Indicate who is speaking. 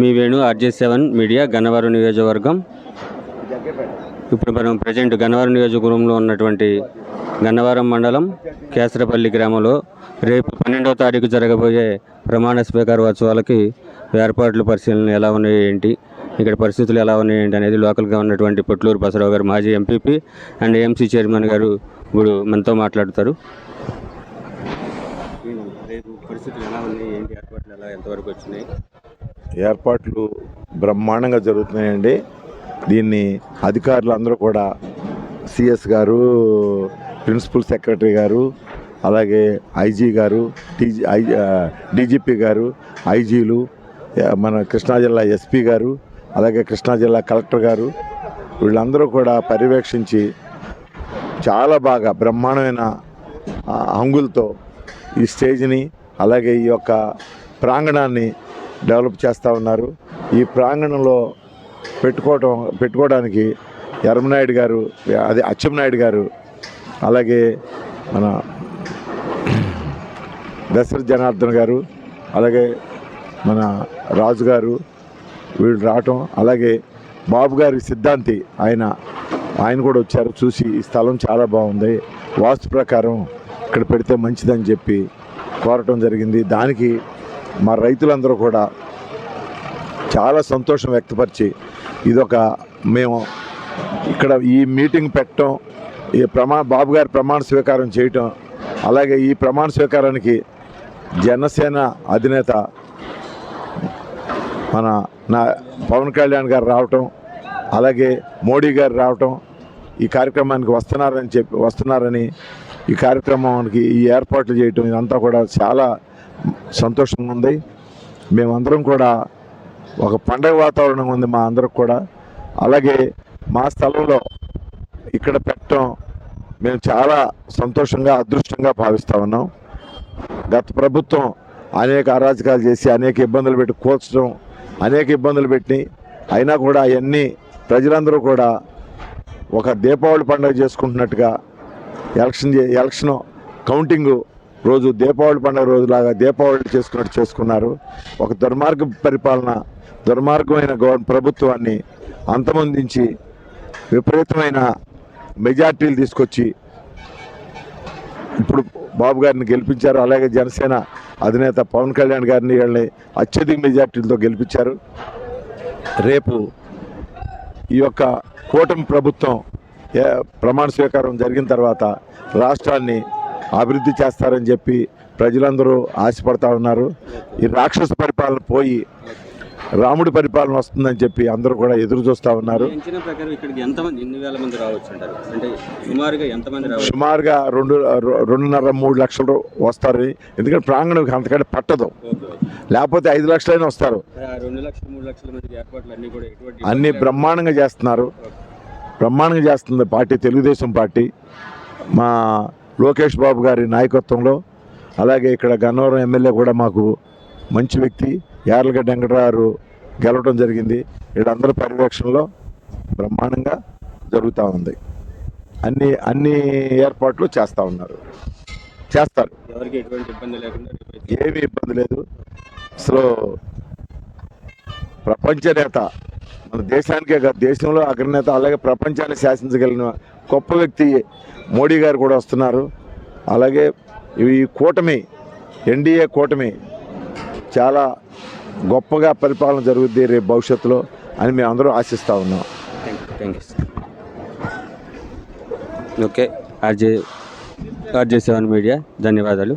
Speaker 1: మీ Venu RJ seven media Gannavaram నియోజకవర్గం. ఇప్పుడు మనం ప్రజెంట్ గన్నవరం నియోజకవర్గంలో ఉన్నటువంటి గన్నవరం మండలం కేసరపల్లి గ్రామంలో రేపు పన్నెండవ తారీఖు జరగబోయే ప్రమాణ స్వీకార ఉత్సవాలకి ఏర్పాట్లు పరిశీలన ఎలా ఉన్నాయి ఏంటి ఇక్కడ పరిస్థితులు ఎలా ఉన్నాయి ఏంటి అనేది లోకల్గా ఉన్నటువంటి పొట్లూరు బసరావు గారు మాజీ ఎంపీపీ అండ్ ఏఎంసీ చైర్మన్ గారు ఇప్పుడు మనతో మాట్లాడతారు. రేపు పరిస్థితులు ఎలా ఉన్నాయి? ఎలా ఎంతవరకు వచ్చినాయి?
Speaker 2: ఏర్పాట్లు బ్రహ్మాండంగా జరుగుతున్నాయండి. దీన్ని అధికారులు అందరూ కూడా సిఎస్ గారు ప్రిన్సిపల్ సెక్రటరీ గారు అలాగే ఐజీ గారు టీజీ ఐ డీజీపీ గారు ఐజీలు మన కృష్ణా జిల్లా ఎస్పీ గారు అలాగే కృష్ణా జిల్లా కలెక్టర్ గారు వీళ్ళందరూ కూడా పర్యవేక్షించి చాలా బాగా బ్రహ్మాండమైన హంగులతో ఈ స్టేజ్ని అలాగే ఈ యొక్క ప్రాంగణాన్ని డెవలప్ చేస్తూ ఉన్నారు. ఈ ప్రాంగణంలో పెట్టుకోవటం పెట్టుకోవడానికి ఎర్మనాయుడు గారు అదే అచ్చెంనాయుడు గారు అలాగే మన దశరథ జనార్దన్ గారు అలాగే మన రాజు గారు వీళ్ళు రావటం అలాగే బాబు గారి సిద్ధాంతి ఆయన ఆయన కూడా వచ్చారు చూసి ఈ స్థలం చాలా బాగుంది. వాస్తు ప్రకారం ఇక్కడ పెడితే మంచిదని చెప్పి కోరటం జరిగింది. దానికి మా రైతులందరూ కూడా చాలా సంతోషం వ్యక్తపరిచి ఇదొక మేము ఇక్కడ ఈ మీటింగ్ పెట్టడం ఈ ప్రమా బాబు గారి ప్రమాణ స్వీకారం చేయటం అలాగే ఈ ప్రమాణ స్వీకారానికి జనసేన అధినేత మన నా పవన్ కళ్యాణ్ గారు రావటం అలాగే మోడీ గారు రావటం ఈ కార్యక్రమానికి వస్తున్నారని చెప్పి వస్తున్నారని ఈ కార్యక్రమానికి ఈ ఏర్పాట్లు చేయటం ఇదంతా కూడా చాలా సంతోషంగా ఉంది. మేమందరం కూడా ఒక పండగ వాతావరణం ఉంది మా అందరికి కూడా. అలాగే మా స్థలంలో ఇక్కడ పెట్టడం మేము చాలా సంతోషంగా అదృష్టంగా భావిస్తూ ఉన్నాం. గత ప్రభుత్వం అనేక అరాచకాలు చేసి అనేక ఇబ్బందులు పెట్టి కూల్చడం అనేక ఇబ్బందులు పెట్టి అయినా కూడా అవన్నీ ప్రజలందరూ కూడా ఒక దీపావళి పండుగ చేసుకుంటున్నట్టుగా ఎలక్షన్ చే- ఎలక్షన్ కౌంటింగు రోజు దీపావళి పండుగ రోజులాగా దీపావళి చేసుకున్నట్టు చేసుకున్నారు. ఒక దుర్మార్గ పరిపాలన దుర్మార్గమైన గవ ప్రభుత్వాన్ని అంతమొందించి విపరీతమైన మెజార్టీలు తీసుకొచ్చి ఇప్పుడు బాబు గారిని గెలిపించారు. అలాగే జనసేన అధినేత పవన్ కళ్యాణ్ గారిని వీళ్ళని అత్యధిక మెజార్టీలతో గెలిపించారు. రేపు ఈ యొక్క కూటమి ప్రభుత్వం ప్రమాణ స్వీకారం జరిగిన తర్వాత రాష్ట్రాన్ని అభివృద్ధి చేస్తారని చెప్పి ప్రజలందరూ ఆశపడతా ఉన్నారు. ఈ రాక్షస పరిపాలన పోయి రాముడి పరిపాలన వస్తుందని చెప్పి అందరూ కూడా ఎదురు చూస్తూ ఉన్నారు.
Speaker 1: సుమారుగా
Speaker 2: రెండు రెండున్నర మూడు లక్షలు వస్తారు. ఎందుకంటే ప్రాంగణం అంతకంటే పట్టదు. లేకపోతే ఐదు లక్షలైనా వస్తారు.
Speaker 1: అన్ని
Speaker 2: బ్రహ్మాండంగా చేస్తున్నారు. బ్రహ్మాండంగా చేస్తుంది పార్టీ తెలుగుదేశం పార్టీ. మా లోకేష్ బాబు గారి నాయకత్వంలో అలాగే ఇక్కడ గన్నవరం ఎమ్మెల్యే కూడా మాకు మంచి వ్యక్తి యార్లగడ్డ వెంకటరావు గెలవడం జరిగింది. వీళ్ళందరి పర్యవేక్షణలో బ్రహ్మాండంగా జరుగుతూ ఉంది. అన్ని అన్ని ఏర్పాట్లు చేస్తూ ఉన్నారు. చేస్తారు.
Speaker 1: ఎవరికి ఎటువంటి ఇబ్బంది లేకుండా
Speaker 2: ఏమీ ఇబ్బంది లేదు. అసలు ప్రపంచ నేత మన దేశానికే కాదు దేశంలో అగ్రనేత అలాగే ప్రపంచాన్ని శాసించగలిగిన గొప్ప వ్యక్తి మోడీ గారు కూడా వస్తున్నారు. అలాగే ఈ కూటమి ఎన్డీఏ కూటమి చాలా గొప్పగా పరిపాలన జరుగుద్ది రేపు భవిష్యత్తులో అని మేము అందరూ ఆశిస్తూ ఉన్నాం.
Speaker 1: Thank you sir okay RJ RJ seven media ధన్యవాదాలు.